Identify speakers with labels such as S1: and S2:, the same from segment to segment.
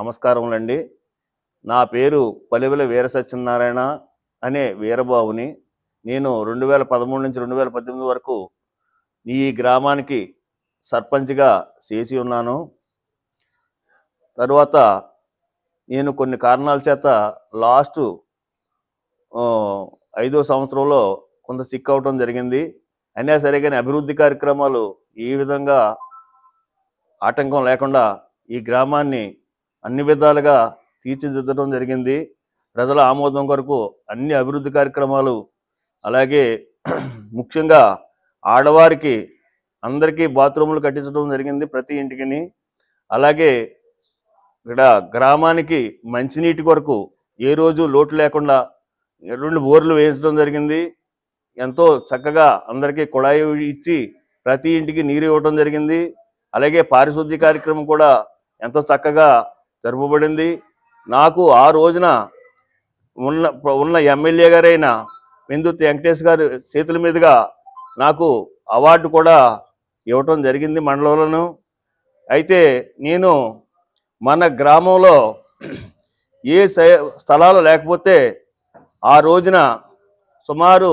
S1: నమస్కారములండి. నా పేరు పలివెల వీర సత్యనారాయణ అనే వీరబాబుని. నేను రెండు వేల పదమూడు నుంచి రెండు వేల పద్దెనిమిది వరకు ఈ గ్రామానికి సర్పంచ్గా చేసి ఉన్నాను. తరువాత నేను కొన్ని కారణాల చేత లాస్ట్ ఐదో సంవత్సరంలో కొంత సిక్ అవటం జరిగింది. అయినా సరే కానీ అభివృద్ధి కార్యక్రమాలు ఈ విధంగా ఆటంకం లేకుండా ఈ గ్రామాన్ని అన్ని విధాలుగా తీర్చిదిద్దడం జరిగింది. ప్రజల ఆమోదం కొరకు అన్ని అభివృద్ధి కార్యక్రమాలు అలాగే ముఖ్యంగా ఆడవారికి అందరికీ బాత్రూములు కట్టించడం జరిగింది ప్రతి ఇంటికిని. అలాగే ఇక్కడ గ్రామానికి మంచినీటి కొరకు ఏ రోజు లోటు లేకుండా రెండు బోర్లు వేయించడం జరిగింది. ఎంతో చక్కగా అందరికీ కుళాయి ఇచ్చి ప్రతి ఇంటికి నీరు ఇవ్వడం జరిగింది. అలాగే పారిశుద్ధ్య కార్యక్రమం కూడా ఎంతో చక్కగా జరపబడింది. నాకు ఆ రోజున ఉన్న ఉన్న ఎమ్మెల్యే గారైన విందుత్ వెంకటేష్ గారి చేతుల మీదుగా నాకు అవార్డు కూడా ఇవ్వటం జరిగింది మండలంలోను. అయితే నేను మన గ్రామంలో ఏ స- స్థలాలు లేకపోతే ఆ రోజున సుమారు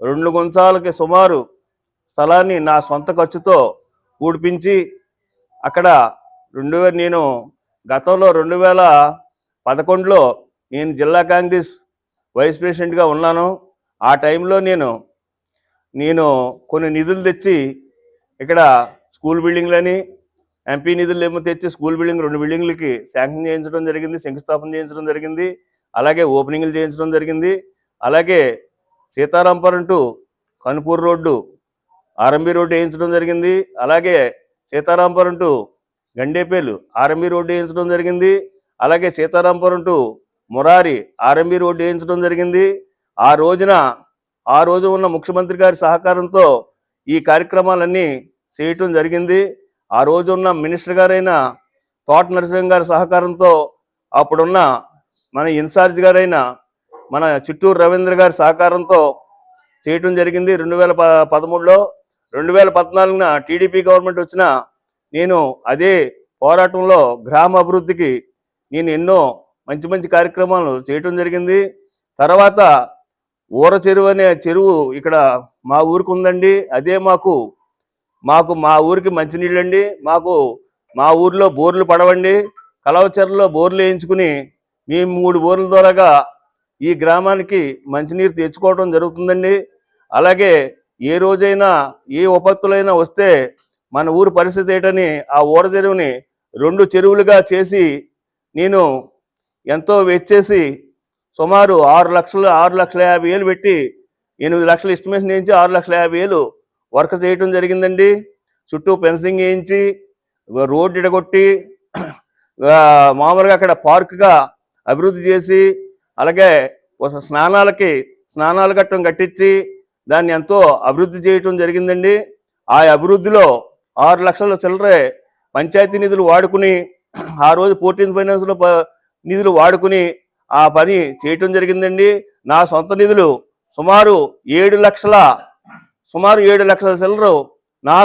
S1: రెండు గుంచాలకి సుమారు స్థలాన్ని నా సొంత ఖర్చుతో ఊడిపించి అక్కడ రెండు నేను గతంలో రెండు వేల పదకొండులో నేను జిల్లా కాంగ్రెస్ వైస్ ప్రెసిడెంట్గా ఉన్నాను. ఆ టైంలో నేను నేను కొన్ని నిధులు తెచ్చి ఇక్కడ స్కూల్ బిల్డింగ్లని ఎంపీ నిధులు ఏమో తెచ్చి స్కూల్ బిల్డింగ్ రెండు బిల్డింగ్లకి శాంక్షన్ చేయించడం జరిగింది శంకుస్థాపన చేయించడం జరిగింది అలాగే ఓపెనింగ్లు చేయించడం జరిగింది. అలాగే Sitarampuram to Kanupur road RMB road వేయించడం జరిగింది. అలాగే Sitarampuram to Gandepelu RMB road వేయించడం జరిగింది. అలాగే Sitarampuram to Murari RMB road వేయించడం జరిగింది. ఆ రోజున ఆ రోజు ఉన్న ముఖ్యమంత్రి గారి సహకారంతో ఈ కార్యక్రమాలన్నీ చేయటం జరిగింది. ఆ రోజు ఉన్న మినిస్టర్ గారైన తోట నరసింహ గారి సహకారంతో అప్పుడున్న మన ఇన్ఛార్జ్ గారైన మన చిట్టూరు రవీంద్ర గారి సహకారంతో చేయటం జరిగింది. రెండు వేల ప పదమూడులో రెండు వేల పద్నాలుగున టీడీపీ గవర్నమెంట్ వచ్చిన నేను అదే పోరాటంలో గ్రామ అభివృద్ధికి నేను ఎన్నో మంచి మంచి కార్యక్రమాలు చేయటం జరిగింది. తర్వాత ఊర చెరువు అనే చెరువు ఇక్కడ మా ఊరికి ఉందండి. అదే మాకు మాకు మా ఊరికి మంచినీళ్ళండి. మాకు మా ఊర్లో బోర్లు పడవండి. కలవచెరలో బోర్లు వేయించుకుని మేము మూడు బోర్ల ద్వారాగా ఈ గ్రామానికి మంచినీరు తెచ్చుకోవడం జరుగుతుందండి. అలాగే ఏ రోజైనా ఏ ఉపత్తులైనా వస్తే మన ఊరు పరిస్థితి ఏంటని ఆ ఊర చెరువుని రెండు చెరువులుగా చేసి నేను ఎంతో వెచ్చేసి సుమారు ఆరు లక్షలు ఆరు లక్షల యాభై వేలు పెట్టి ఎనిమిది లక్షలు ఎస్టిమేషన్ వేయించి ఆరు లక్షల యాభై వేలు వర్క్ చేయటం జరిగిందండి. చుట్టూ ఫెన్సింగ్ వేయించి రోడ్డు ఇడగొట్టి మామూలుగా అక్కడ పార్క్గా అభివృద్ధి చేసి అలాగే స్నానాలకి స్నానాల ఘట్టం కట్టించి దాన్ని ఎంతో అభివృద్ధి చేయటం జరిగిందండి. ఆ అభివృద్ధిలో ఆరు లక్షల చిల్లరే పంచాయతీ నిధులు వాడుకుని ఆ రోజు ఫోర్టీన్త్ ఫైనాన్స్లో నిధులు వాడుకుని ఆ పని చేయటం జరిగిందండి. నా సొంత నిధులు సుమారు ఏడు లక్షల సుమారు ఏడు లక్షల చిల్లరు